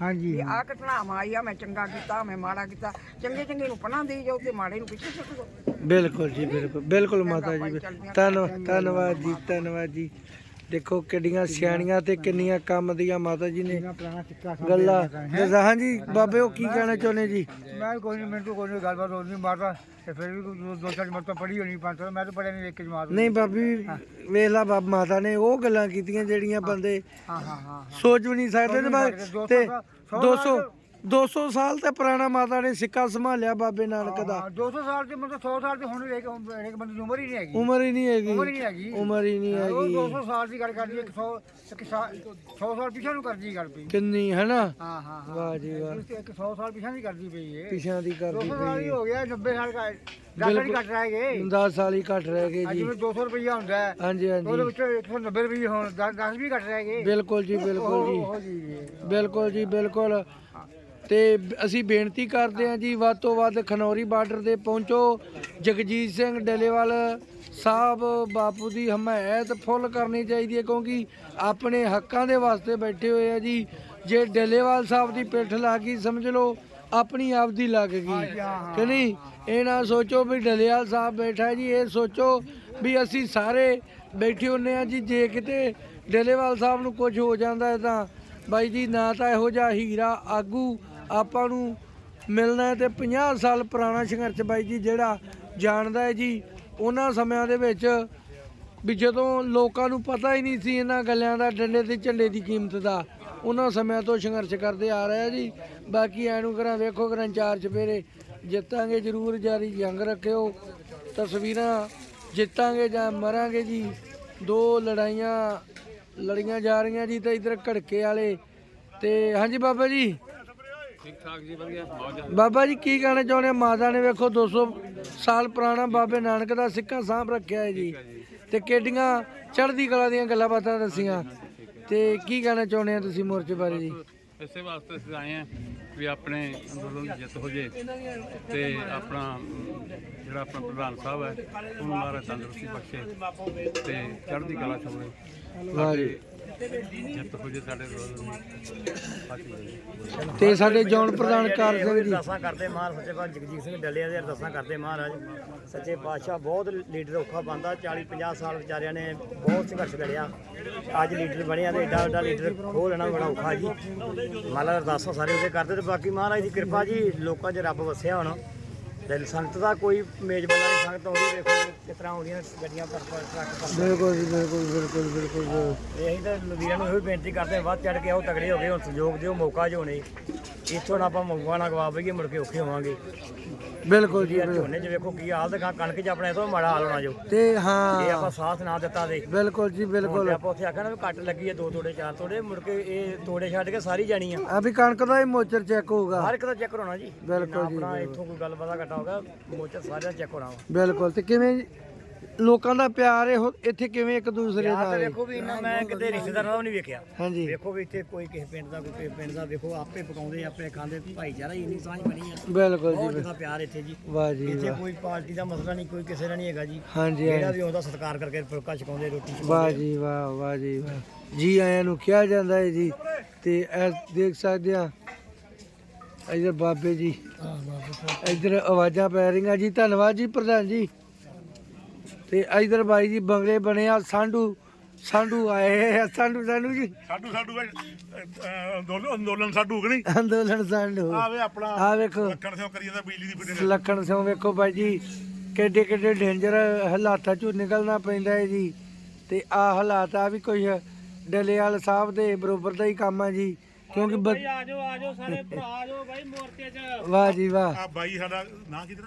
ਹਾਂਜੀ ਵੀ ਆਹ ਘਟਨਾ ਆਈ ਆ ਮੈਂ ਚੰਗਾ ਕੀਤਾ ਮੈਂ ਮਾੜਾ ਕੀਤਾ। ਚੰਗੇ ਚੰਗੇ ਨੂੰ ਪਨਾਹ ਦੇਈ ਜਾਓ ਤੇ ਮਾੜੇ ਨੂੰ ਪਿੱਛੇ ਸੁੱਟ ਦਿਓ। ਬਿਲਕੁਲ ਜੀ ਬਿਲਕੁਲ ਬਿਲਕੁਲ ਮਾਤਾ ਜੀ ਧੰਨਵਾਦ ਧੰਨਵਾਦ ਜੀ ਧੰਨਵਾਦ ਜੀ। ਦੇਖੋ ਕਿੱਡੀਆਂ ਸਿਆਣੀਆਂ ਤੇ ਕਿੰਨੀਆਂ ਕੰਮ ਦੀਆਂ ਮਾਤਾ ਜੀ ਨੇ ਗੱਲਾਂ। ਦੱਸਾਂ ਹਾਂਜੀ ਬਾਬੇ ਉਹ ਕੀ ਕਹਿਣਾ ਚਾਹੁੰਦੇ ਜੀ? ਮੈਂ ਕੋਈ ਨਹੀਂ ਮੈਨੂੰ ਕੋਈ ਨਹੀਂ ਗੱਲਬਾਤ ਹੋ ਨਹੀਂ ਮਾਰਦਾ ਤੇ ਫਿਰ ਵੀ ਦੋ- ਚਾਰ ਮਰਤਬਾ ਪੜ੍ਹੀ ਹੋਣੀ ਪੰਜ ਮੈਂ ਤਾਂ ਪੜਿਆ ਨਹੀਂ ਇੱਕ ਜਮਾਤ ਨਹੀਂ ਬਾਬੀ ਵੇਖ ਲਾ ਬਾਬ ਮਾਤਾ ਨੇ ਉਹ ਗੱਲਾਂ ਕੀਤੀਆਂ ਜਿਹੜੀਆਂ ਬੰਦੇ ਹਾਂ ਹਾਂ ਹਾਂ ਸੋਚ ਵੀ ਨਹੀਂ ਸਕਦੇ ਤੇ ਬਾ- ਸਕਦੇ, ਦੋ ਤੇ ਸੌ ਸਾਲ- 200 200 ਸਾਲ ਤੇ ਪੁਰਾਣਾ ਮਾਤਾ ਨੇ ਸਿੱਕਾ ਸੰਭਾਲਿਆ ਬਾਬੇ ਨਾਨਕ ਦਾ। ਹਾਂ, 200 ਸਾਲ ਦੇ ਮਤਲਬ 100 ਸਾਲ ਦੇ ਹੁਣ ਇੱਕ ਇੱਕ ਬੰਦੇ ਦੀ ਉਮਰ ਹੀ ਨਹੀਂ ਹੈਗੀ। ਉਮਰ ਹੀ ਨਹੀਂ ਹੈਗੀ। ਉਮਰ ਹੀ ਨਹੀਂ ਹੈਗੀ। ਉਮਰ ਹੀ ਨਹੀਂ ਉਹ ਹੈਗੀ। 200 ਸਾਲ ਦੀ ਗੱਲ ਕਰਦੀ 100 100 ਸਾਲ ਪਿਛਾਂ ਨੂੰ ਕਰਦੀ ਗੱਲ ਪਈ। ਕਿੰਨੀ ਹਾਂ ਹਾਂ ਹਾਂ। ਵਾਹ ਜੀ ਵਾਹ। ਇੱਕ 100 ਸਾਲ ਪਿਛਾਂ ਦੀ ਕਰਦੀ ਪਈ ਏ ਪਿਛਾਂ ਦੀ 200 ਕਰਦੀ ਸਾਲ ਹੀ ਪਈ ਹੋ ਗਿਆ 90 ਸਾਲ ਦਾ 10 ਸਾਲ ਹੀ ਕੱਟ ਰਹਿ ਗਏ। 10 ਸਾਲ ਹੀ ਘੱਟ ਰਹਿ ਗਏ ਅੱਜ ਜੀ। ਜਿਵੇਂ 200 ਰੁਪਈਆ ਹੁੰਦਾ ਹੈ। ਹਾਂਜੀ ਉਹਦੇ ਹਾਂਜੀ ਵਿੱਚੋਂ 190 ਰੁਪਏ ਹੁਣ 10 ਵੀ ਕੱਟ ਰਹਿ ਗਏ। ਬਿਲਕੁਲ ਜੀ ਬਿਲਕੁਲ ਜੀ। ਉਹ ਜੀ ਜੀ ਬਿਲਕੁਲ ਜੀ ਬਿਲਕੁਲ। ਤੇ ਅਸੀਂ ਬੇਨਤੀ ਕਰਦੇ ਹਾਂ ਜੀ ਵੱਧ ਤੋਂ ਵੱਧ ਖਨੌਰੀ ਬਾਰਡਰ ਤੇ ਪਹੁੰਚੋ। ਜਗਜੀਤ ਸਿੰਘ ਡੇਲੇਵਾਲ ਸਾਹਿਬ ਬਾਪੂ ਦੀ ਹਮਾਇਤ ਫੁੱਲ ਕਰਨੀ ਚਾਹੀਦੀ ਹੈ ਕਿਉਂਕਿ ਆਪਣੇ ਹੱਕਾਂ ਦੇ ਵਾਸਤੇ ਬੈਠੇ ਹੋਏ ਆ ਜੀ। ਜੇ ਡੇਲੇਵਾਲ ਸਾਹਿਬ ਦੀ ਪਿੱਠ ਲੱਗ ਗਈ ਸਮਝ ਲਓ ਆਪਣੀ ਆਪ ਦੀ ਲੱਗ ਗਈ। ਕਿ ਨਹੀਂ? ਇਹ ਨਾ ਸੋਚੋ ਵੀ ਡਲੇਵਾਲ ਸਾਹਿਬ ਬੈਠਾ ਜੀ ਇਹ ਸੋਚੋ ਵੀ ਅਸੀਂ ਸਾਰੇ ਬੈਠੇ ਹੁੰਨੇ ਆ ਜੀ ਜੇ ਕਿਤੇ ਡੇਲੇਵਾਲ ਸਾਹਿਬ ਨੂੰ ਕੁਝ ਹੋ ਜਾਂਦਾ ਤਾਂ। ਬਾਈ ਜੀ ਨਾ ਤਾਂ ਇਹੋ ਜਿਹਾ ਹੀਰਾ ਆਗੂ ਆਪਾਂ ਨੂੰ ਮਿਲਣਾ ਹੈ ਤੇ 50 ਸਾਲ ਪੁਰਾਣਾ ਸੰਘਰਸ਼ ਬਾਈ ਜੀ ਜਿਹੜਾ ਜਾਣਦਾ ਹੈ ਜੀ, ਉਹਨਾਂ ਸਮਿਆਂ ਦੇ ਵਿੱਚ ਵੀ ਜਦੋਂ ਲੋਕਾਂ ਨੂੰ ਪਤਾ ਹੀ ਨਹੀਂ ਸੀ ਇਹਨਾਂ ਗੱਲਾਂ ਦਾ, ਡੰਡੇ ਤੇ ਝੰਡੇ ਦੀ ਕੀਮਤ ਦਾ, ਉਹਨਾਂ ਸਮਿਆਂ ਤੋਂ ਸੰਘਰਸ਼ ਕਰਦੇ ਆ ਰਹੇ ਜੀ। ਬਾਕੀ ਐਨੂੰ ਕਰਾਂ, ਵੇਖੋ ਕਰਾਂ ਚਾਰ ਚਪੇਰੇ ਜਿੱਤਾਂਗੇ ਜ਼ਰੂਰ, ਜਾਰੀ ਜੰਗ ਰੱਖਿਓ। ਤਸਵੀਰਾਂ ਜਿੱਤਾਂਗੇ ਜਾਂ ਮਰਾਂਗੇ ਜੀ। ਦੋ ਲੜਾਈਆਂ ਲੜੀਆਂ ਜਾ ਰਹੀਆਂ ਜੀ ਤੇ ਇਧਰ ਘੜਕੇ ਵਾਲੇ ਤੇ ਹਾਂਜੀ ਬਾਬਾ ਜੀ। ਠੀਕ ਠਾਕ ਜੀ ਵਧੀਆ? ਮੌਜ ਬਾਬਾ ਜੀ ਕੀ ਕਹਿਣਾ ਚਾਹੁੰਦੇ ਆ? ਮਾਤਾ ਨੇ ਵੇਖੋ 200 ਸਾਲ ਪੁਰਾਣਾ ਬਾਬੇ ਨਾਨਕ ਦਾ ਸਿੱਕਾ ਸਾਂਭ ਰੱਖਿਆ ਹੈ ਜੀ। ਤੇ ਕਿੱਡੀਆਂ ਚੜ੍ਹਦੀ ਕਲਾ ਦੀਆਂ ਗੱਲਾਂ ਬਾਤਾਂ ਦੱਸੀਆਂ। ਤੇ ਕੀ ਕਹਿਣਾ ਚਾਹੁੰਦੇ ਆ ਤੁਸੀਂ ਮੋਰਚੇ ਬਾਰੇ ਜੀ? ਇਸੇ ਵਾਸਤੇ ਅਸੀਂ ਆਏ ਹਾਂ ਵੀ ਆਪਣੇ ਅੰਦੋਲਨ ਦੀ ਜਿੱਤ ਹੋ ਜੇ। ਤੇ ਆਪਣਾ ਅਮ, ਜਿਹੜਾ ਆਪਣਾ ਪ੍ਰਧਾਨ ਸਾਹਿਬ ਹੈ ਉਹਨੂੰ ਮਾਰਾ ਤੰਦਰੁਸਤੀ ਬਖਸ਼ੇ ਤੇ ਚੜ੍ਹਦੀ ਕਲਾ ਛੋੜੇ ਵਾਹ ਜੀ। ਜਿੱਤ ਹੋ ਜੇ ਸਾਡੇ ਤੇ ਸਾਡੇ ਜੌਨ ਪ੍ਰਧਾਨ ਕਾਰ ਸਿੰਘ ਜੀ। ਅਰਦਾਸਾਂ ਕਰਦੇ ਮਹਾਰਾਜ ਸੱਚੇ ਪਾਤਸ਼ਾਹ ਜਗਜੀਤ ਸਿੰਘ ਡੱਲਿਆ ਦੇ ਅਰਦਾਸਾਂ ਕਰਦੇ ਮਹਾਰਾਜ। ਸੱਚੇ ਪਾਤਸ਼ਾਹ ਬਹੁਤ ਲੀਡਰ ਔਖਾ ਬੰਦਾ 40 50 ਸਾਲ ਵਿਚਾਰਿਆਂ ਨੇ ਬਹੁਤ ਸੰਘਰਸ਼ ਲੜਿਆ। ਅੱਜ ਲੀਡਰ ਬਣਿਆ ਤੇ ਏਡਾ ਏਡਾ ਲੀਡਰ ਖੋਹ ਲੈਣਾ ਬੜਾ ਔਖਾ ਜੀ। ਮਾਲਾ ਅਰਦਾਸਾਂ ਸਾਰੇ ਉਹਦੇ ਕਰਦੇ ਤੇ ਬਾਕੀ ਮਹਾਰਾਜ ਦੀ ਕਿਰਪਾ ਜੀ, ਲੋਕਾਂ 'ਚ ਰੱਬ ਵਸਿਆ ਹੋਣਾ। ਤੇ ਸੰਗਤ ਦਾ ਕੋਈ ਮੇਜ਼ਬਾਨਾਂ ਦੀ ਸੰਗਤ ਆਉਂਦੀ ਵੇਖੋ ਕਿਸ ਤਰ੍ਹਾਂ ਆਉਂਦੀਆਂ ਗੱਡੀਆਂ ਪਰ ਪਰ ਟਰੱਕ ਪਰ ਬਿਲਕੁਲ ਜੀ ਬਿਲਕੁਲ ਬਿਲਕੁਲ ਬਿਲਕੁਲ ਬਿਲਕੁਲ। ਤੇ ਵੀਰਾਂ ਨੂੰ ਇਹੋ ਬੇਨਤੀ ਕਰਦੇ ਹਾਂ ਵੱਧ ਚੜ ਕੇ ਆਓ ਤਗੜੇ ਹੋ ਗਏ ਹੁਣ ਸਹਿਯੋਗ ਦਿਓ ਮੌਕਾ ਜੋ ਨਹੀਂ ਇੱਥੋਂ ਨਾ ਆਪਾਂ ਮੌਕਾ ਨਾ ਗਵਾ ਬਈਏ ਮੁੜ ਕੇ ਔਖੇ ਹੋਵਾਂਗੇ। ਬਿਲਕੁਲ ਜੀ ਯਾਰ। ਝੋਨੇ 'ਚ ਵੇਖੋ ਕੀ ਹਾਲ ਤੇ ਕਣਕ 'ਚ ਆਪਣੇ ਤੋਂ ਮਾੜਾ ਹਾਲ ਹੋਣਾ ਜੋ। ਤੇ ਇਹ ਹਾਂ ਆਪਾਂ ਸਾਥ ਨਾ ਦਿੱਤਾ ਦੇ ਬਿਲਕੁਲ ਜੀ ਬਿਲਕੁਲ ਤੇ ਆਪਾਂ ਉੱਥੇ ਆਖਿਆ ਨਾ ਵੀ ਕੱਟ ਲੱਗੀ ਹੈ ਦੋ ਤੋੜੇ ਚਾਰ ਤੋੜੇ ਮੁੜ ਕੇ ਇਹ ਤੋੜੇ ਛੱਡ ਕੇ ਸਾਰੀ ਜਾਣੀ ਆ। ਆ ਵੀ ਕਣਕ ਦਾ ਹੀ ਮੋਚਰ ਚੈੱਕ ਹੋਊਗਾ। ਹਰ ਇੱਕ ਦਾ ਚੈੱਕ ਹੋਣਾ ਜੀ। ਬਿਲਕੁਲ ਜੀ, ਆਪਣਾ ਇੱਥੋਂ ਕੋਈ ਗੱਲ ਪਤਾ ਘਟਾ ਹੋਗਾ ਮੋਚਾ ਸਾਰਿਆਂ ਚੈੱਕ ਹੋਣਾ ਵਾ। ਬਿਲਕੁਲ। ਤੇ ਕਿਵੇਂ ਜੀ? ਲੋਕਾਂ ਦਾ ਪਿਆਰ ਇਹੋ ਇੱਥੇ ਕਿਵੇਂ ਇੱਕ ਦੂਸਰੇ ਯਾਰ ਤੇ? ਵੇਖੋ ਵੀ ਇੰਨਾ ਮੈਂ ਕਿਤੇ ਰਿਸ਼ਤੇਦਾਰਾਂ ਦਾ ਵੀ ਨਹੀਂ ਵੇਖਿਆ। ਹਾਂਜੀ। ਵੇਖੋ ਵੀ ਇੱਥੇ ਕੋਈ ਕਿਸੇ ਪਿੰਡ ਦਾ ਕੋਈ ਕਿਸੇ ਪਿੰਡ ਦਾ ਵੇਖੋ ਆਪੇ ਪਕਾਉਂਦੇ ਆਪੇ ਖਾਂਦੇ ਭਾਈਚਾਰਾ ਹੀ ਇੰਨੀ ਸਾਂਝ ਬਣੀ ਆ। ਬਿਲਕੁਲ ਬਹੁਤ ਜੀ ਜ਼ਿਆਦਾ ਪਿਆਰ ਇੱਥੇ ਜੀ। ਵਾਹ ਜੀ ਇੱਥੇ ਵਾਹ। ਕੋਈ ਪਾਰਟੀ ਦਾ ਮਸਲਾ ਨਹੀਂ ਕੋਈ ਕਿਸੇ ਦਾ ਨਹੀਂ ਹੈਗਾ ਜੀ। ਹਾਂਜੀ ਜਿਹੜਾ ਹਾਂਜੀ। ਵੀ ਆਉਂਦਾ ਸਤਿਕਾਰ ਕਰਕੇ ਫੁਲਕਾ ਛਕਾਉਂਦੇ ਰੋਟੀ ਛਕਾਉਂਦੇ। ਵਾਹ ਜੀ ਵਾਹ ਵਾਹ ਜੀ ਵਾਹ। ਜੀ ਆਇਆਂ ਨੂੰ ਕਿਹਾ ਜਾਂਦਾ ਹੈ ਜੀ ਤੇ ਇਹ ਦੇਖ ਸਕਦੇ ਆ ਇਧਰ ਬਾਬੇ ਜੀ। ਇਧਰ ਆਵਾਜ਼ਾਂ ਪੈ ਰਹੀਆਂ ਜੀ। ਧੰਨਵਾਦ ਜੀ ਪ੍ਰਧਾਨ ਜੀ। ਤੇ ਇਧਰ ਬਾਈ ਜੀ ਬੰਗਲੇ ਬਣੇ ਆ ਸਾਂਢੂ ਸਾਂਢੂ ਆਏ ਆ ਸਾਂਢੂ ਸਾਂਢੂ ਜੀ। ਸਾਡੂ ਸਾਡੂ ਅਹ, ਅਹ, ਅੰਦੋਲਨ ਅੰਦੋਲਨ ਸਾਡੂ ਕਿ ਨਹੀਂ? ਅੰਦੋਲਨ ਸਾਂਢੂ। ਆਵੇ ਆਪਣਾ ਆ ਵੇਖੋ। ਲੱਖਣ ਸਿਓ ਕਰੀ ਜਾਂਦਾ ਬਿਜਲੀ ਦੀ ਫਿਟਿੰਗ ਲੱਖਣ ਸਿੰਘ ਵੇਖੋ ਬਾਈ ਜੀ ਕਿੱਡੇ ਕਿੱਡੇ ਡੇਂਜਰ ਹਾਲਾਤਾਂ ਚੋਂ ਨਿਕਲਣਾ ਪੈਂਦਾ ਹੈ ਜੀ। ਤੇ ਆ ਹਾਲਾਤ ਆ ਵੀ ਕੋਈ ਡਲੇਵਾਲ ਸਾਹਿਬ ਦੇ ਬਰੋਬਰ ਦਾ ਹੀ ਕੰਮ ਆ ਜੀ ਕਿਉਂਕਿ ਆਜੋ ਆਜੋ ਸਾਰੇ ਭਰਾ ਆਜੋ ਬਾਈ ਮੋਰਚੇ 'ਚ। ਵਾਹ ਜੀ ਵਾਹ। ਆ ਬਾਈ ਸਾਡਾ ਨਾਂ ਕਿਧਰ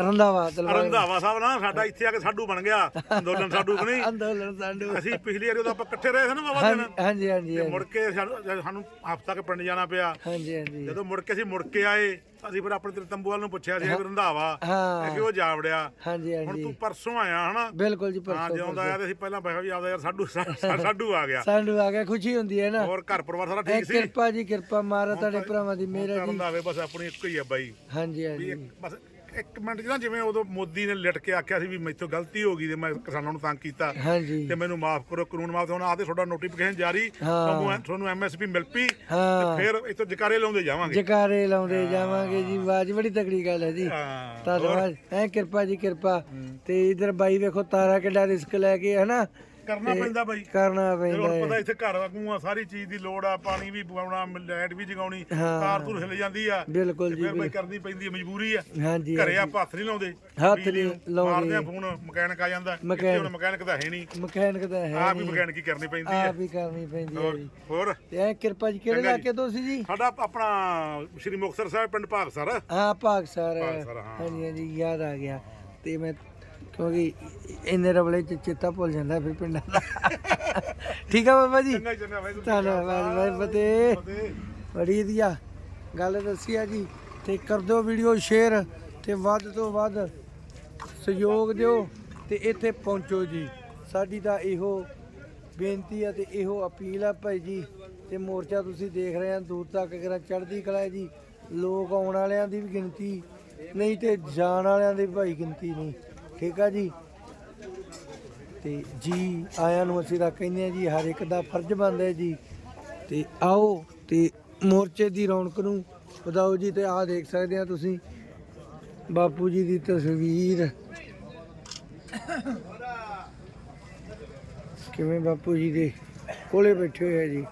ਰੰਦਾਵਾ ਤਲਵਾਰ ਰੰਧਾਵਾ ਸਾਹਿਬ ਨਾ ਸਾਡਾ ਇੱਥੇ ਆ ਕੇ ਸਾਡੂ ਬਣ ਗਿਆ। ਅੰਦੋਲਨ ਸਾਡੂ ਕਿ ਨਹੀਂ? ਅੰਦੋਲਨ ਸਾਂਢੂ ਅਸੀਂ ਪਿਛਲੀ ਵਾਰੀ ਉਦੋਂ ਆਪਾਂ ਇਕੱਠੇ ਰਹੇ ਸੀ ਨਾ ਬਾਬਾ ਦਿਨ। ਹਾਂਜੀ ਹਾਂਜੀ ਤੇ ਮੁੜ ਕੇ ਸਾਨੂੰ ਜਦ ਸਾਨੂੰ ਹਫ਼ਤਾ ਤੱਕ ਪਿੰਡ ਜਾਣਾ ਪਿਆ। ਹਾਂਜੀ ਹਾਂਜੀ। ਜਦੋਂ ਮੁੜ ਕੇ ਅਸੀਂ ਮੁੜ ਕੇ ਆਏ ਅਸੀਂ ਫਿਰ ਆਪਣੇ ਤੇਰੇ ਤੰਬੂ ਵਾਲ ਨੂੰ ਪੁੱਛਿਆ ਸੀ ਕਿ ਰੰਧਾਵਾ। ਹਾਂ। ਕਿ ਉਹ ਜਾ ਵੜਿਆ ਹਾਂਜੀ ਹੁਣ ਹਾਂਜੀ। ਤੂੰ ਪਰਸੋਂ ਆਇਆ ਹਨਾ? ਬਿਲਕੁਲ ਜੀ ਹਾਂ ਪਰਸੋਂ ਜਿਉਂਦਾ ਆਇਆ ਤੇ ਅਸੀਂ ਪਹਿਲਾਂ ਬੈਠਾ ਵੀ ਆਪਦਾ ਯਾਰ ਸਾਡੂ ਸਾਡੂ ਆ ਗਿਆ। ਸਾਂਢੂ ਆ ਗਿਆ ਖੁਸ਼ੀ ਹੁੰਦੀ ਹੈ ਨਾ। ਹੋਰ ਘਰ ਪਰਿਵਾਰ ਸਾਰਾ ਇਹ ਠੀਕ ਸੀ? ਕਿਰਪਾ ਜੀ ਕਿਰਪਾ ਮਾਰਾ ਤੁਹਾਡੇ ਭਰਾਵਾਂ ਦੀ ਮਿਹਰ ਹੈ ਜੀ। ਰੰਧਾਵੇ ਬਸ ਆਪਣੀ ਇੱਕੋ ਹੀ ਆ ਬਾਈ। ਹਾਂਜੀ ਵੀ ਹਾਂਜੀ। ਇੱਕ ਬਸ ਇੱਕ ਮਿੰਟ ਨਾ ਜਿਵੇਂ ਉਦੋਂ ਮੋਦੀ ਨੇ ਲਿਟ ਕੇ ਆਖਿਆ ਸੀ ਵੀ ਮੈਥੋਂ ਗਲਤੀ ਹੋ ਗਈ ਤੇ ਮੈਂ ਕਿਸਾਨਾਂ ਨੂੰ ਤੰਗ ਕੀਤਾ ਹਾਂਜੀ। ਤੇ ਮੈਨੂੰ ਮਾਫ ਕਰੋ ਕਾਨੂੰਨ ਮਾਫ ਹੁਣ ਆਦੇ ਤੁਹਾਡਾ ਨੋਟੀਫਿਕੇਸ਼ਨ ਜਾਰੀ ਹਾਂ। ਤੁਹਾਨੂੰ ਤੁਹਾਨੂੰ ਐਮਐਸਪੀ ਮਿਲ ਪਈ ਹਾਂ। ਫਿਰ ਇੱਥੋਂ ਜਕਾਰੇ ਲਾਉਂਦੇ ਜਾਵਾਂਗੇ। ਜਕਾਰੇ ਲਾਉਂਦੇ ਜਾਵਾਂਗੇ ਜੀ ਆਵਾਜ਼ ਬੜੀ ਤਕੜੀ ਗੱਲ ਹੈ ਜੀ। ਹਾਂ। ਧੰਨਵਾਦ। ਐ ਕਿਰਪਾ ਜੀ ਕਿਰਪਾ। ਤੇ ਇਧਰ ਬਾਈ ਵੇਖੋ ਤਾਰਾ ਕਿੱਡਾ ਰਿਸਕ ਲੈ ਕੇ ਹਨਾ ਕਰਨਾ ਪੈਂਦਾ ਬਾਈ। ਕਰਨਾ ਪੈਂਦਾ ਹੁਣ ਪਤਾ ਇੱਥੇ ਘਰ ਵਾਂਗੂ ਆ ਸਾਰੀ ਚੀਜ਼ ਦੀ ਲੋੜ ਆ ਪਾਣੀ ਵੀ ਪਵਾਉਣਾ ਲਾਈਟ ਵੀ ਜਗਾਉਣੀ। ਤਾਰ ਤੂਰ ਹਿੱਲ ਜਾਂਦੀ ਆ। ਬਿਲਕੁਲ ਜੀ ਫਿਰ ਬਾਈ। ਕਰਨੀ ਪੈਂਦੀ ਹੈ ਮਜਬੂਰੀ ਆ। ਹਾਂਜੀ ਘਰੇ ਆਪਾਂ ਹੱਥ ਨਹੀਂ ਲਾਉਂਦੇ। ਹੱਥ ਨਹੀਂ ਲਾਉਂਦੇ। ਮਾਰਦੇ ਆ ਫੋਨ ਮਕੈਨਿਕ ਆ ਜਾਂਦਾ। ਹੁਣ ਮਕੈਨਿਕ ਤਾਂ ਹੈ ਨਹੀਂ। ਮਕੈਨਿਕ ਤਾਂ ਹੈ ਹੀ ਨਹੀਂ। ਮਕੈਨਿਕ ਹੀ ਕਰਨੀ ਪੈਂਦੀ ਹੈ ਆਪ ਹੀ ਕਰਨੀ ਪੈਂਦੀ ਹੋਰ ਜੀ। ਹੋਰ? ਤੇ ਐ ਕਿਰਪਾ ਜੀ ਕਿਹੜੇ। ਇਲਾਕੇ ਤੋਂ ਸੀ ਜੀ? ਸਾਡਾ ਆਪਣਾ ਸ਼੍ਰੀ ਮੁਕਤਸਰ ਸਾਹਿਬ ਪਿੰਡ ਭਾਗਸਰ। ਹਾਂ ਭਾਗਸਰ। ਹਾਂਜੀ ਹਾਂਜੀ ਯਾਦ ਆ ਗਿਆ। ਤੇ ਮੈਂ ਕਿਉਂਕਿ ਇੰਨੇ ਰਬਲੇ ਚ ਚੇਤਾ ਭੁੱਲ ਜਾਂਦਾ ਫਿਰ ਪਿੰਡਾਂ ਦਾ। ਠੀਕ ਆ ਬਾਬਾ ਜੀ? ਧੰਨਵਾਦ ਬਾਈ ਫਤਿਹ। ਬੜੀ ਵਧੀਆ ਗੱਲ ਦੱਸੀ ਆ ਜੀ। ਤੇ ਕਰ ਦਿਓ ਵੀਡੀਓ ਸ਼ੇਅਰ ਤੇ ਵੱਧ ਤੋਂ ਵੱਧ ਸਹਿਯੋਗ ਦਿਓ ਤੇ ਇੱਥੇ ਪਹੁੰਚੋ ਜੀ। ਸਾਡੀ ਤਾਂ ਇਹੋ ਬੇਨਤੀ ਆ ਤੇ ਇਹੋ ਅਪੀਲ ਆ ਭਾਈ ਜੀ। ਤੇ ਮੋਰਚਾ ਤੁਸੀਂ ਦੇਖ ਰਹੇ ਆ ਦੂਰ ਤੱਕ ਅਗਰ ਚੜ੍ਹਦੀ ਕਲਾ ਜੀ। ਲੋਕ ਆਉਣ ਵਾਲਿਆਂ ਦੀ ਵੀ ਗਿਣਤੀ ਨਹੀਂ ਤੇ ਜਾਣ ਵਾਲਿਆਂ ਦੀ ਭਾਈ ਗਿਣਤੀ ਨਹੀਂ। ਠੀਕ ਆ ਜੀ। ਤੇ ਜੀ ਆਇਆਂ ਨੂੰ ਅਸੀਂ ਤਾਂ ਕਹਿੰਦੇ ਆ ਜੀ, ਹਰ ਇੱਕ ਦਾ ਫਰਜ਼ ਬਣਦਾ ਜੀ। ਤੇ ਆਓ ਤੇ ਮੋਰਚੇ ਦੀ ਰੌਣਕ ਨੂੰ ਵਧਾਓ ਜੀ ਤੇ ਆਹ ਦੇਖ ਸਕਦੇ ਆ ਤੁਸੀਂ, ਬਾਪੂ ਜੀ ਦੀ ਤਸਵੀਰ। ਕਿਵੇਂ ਬਾਪੂ ਜੀ ਦੇ ਕੋਲੇ ਬੈਠੇ ਹੋਏ ਆ ਜੀ?